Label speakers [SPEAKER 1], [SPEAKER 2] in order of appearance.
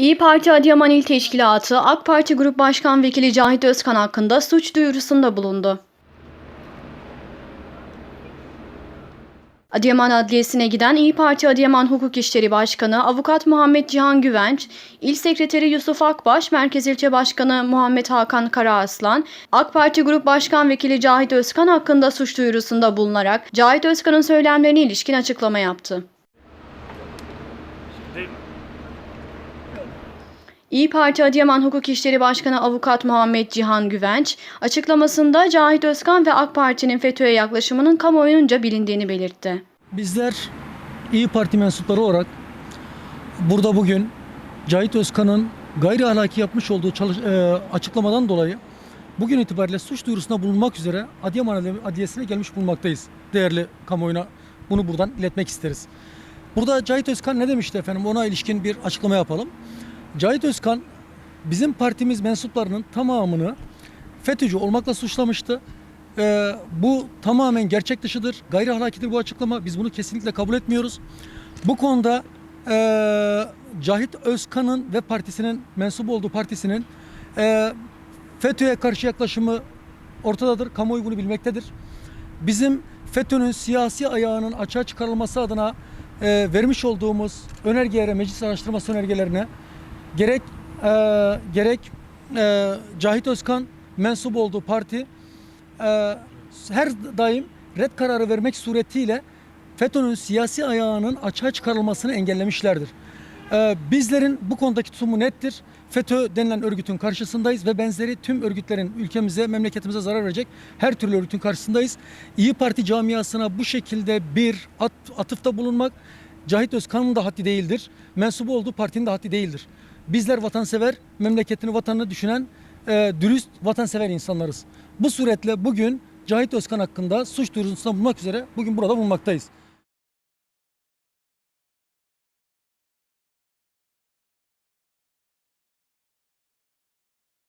[SPEAKER 1] İyi Parti Adıyaman İl Teşkilatı, AK Parti Grup Başkan Vekili Cahit Özkan hakkında suç duyurusunda bulundu. Adıyaman Adliyesi'ne giden İyi Parti Adıyaman Hukuk İşleri Başkanı Avukat Muhammed Cihan Güvenç, İl Sekreteri Yusuf Akbaş, Merkez İlçe Başkanı Muhammed Hakan Karaaslan, AK Parti Grup Başkan Vekili Cahit Özkan hakkında suç duyurusunda bulunarak Cahit Özkan'ın söylemlerine ilişkin açıklama yaptı. İyi Parti Adıyaman Hukuk İşleri Başkanı Avukat Muhammed Cihan Güvenç, açıklamasında Cahit Özkan ve AK Parti'nin FETÖ'ye yaklaşımının kamuoyunca bilindiğini belirtti.
[SPEAKER 2] Bizler İyi Parti mensupları olarak burada bugün Cahit Özkan'ın gayri ahlaki yapmış olduğu çalış- e, açıklamadan dolayı bugün itibariyle suç duyurusunda bulunmak üzere Adıyaman Adliyesi'ne gelmiş bulunmaktayız. Değerli kamuoyuna bunu buradan iletmek isteriz. Burada Cahit Özkan ne demişti efendim ona ilişkin bir açıklama yapalım. Cahit Özkan bizim partimiz mensuplarının tamamını FETÖ'cü olmakla suçlamıştı. Ee, bu tamamen gerçek dışıdır. Gayri ahlakidir bu açıklama. Biz bunu kesinlikle kabul etmiyoruz. Bu konuda eee Cahit Özkan'ın ve partisinin mensup olduğu partisinin eee FETÖ'ye karşı yaklaşımı ortadadır. Kamuoyu bunu bilmektedir. Bizim FETÖ'nün siyasi ayağının açığa çıkarılması adına eee, vermiş olduğumuz önergelere, meclis araştırması önergelerine gerek eee, gerek eee, Cahit Özkan mensup olduğu parti eee, her daim red kararı vermek suretiyle FETÖ'nün siyasi ayağının açığa çıkarılmasını engellemişlerdir. Eee, bizlerin bu konudaki tutumu nettir. FETÖ denilen örgütün karşısındayız ve benzeri tüm örgütlerin ülkemize, memleketimize zarar verecek her türlü örgütün karşısındayız. İyi Parti camiasına bu şekilde bir at, atıfta bulunmak Cahit Özkan'ın da haddi değildir. Mensubu olduğu partinin de haddi değildir. Bizler vatansever, memleketini, vatanını düşünen e, dürüst, vatansever insanlarız. Bu suretle bugün Cahit Özkan hakkında suç duyurusunda bulunmak üzere bugün burada bulunmaktayız.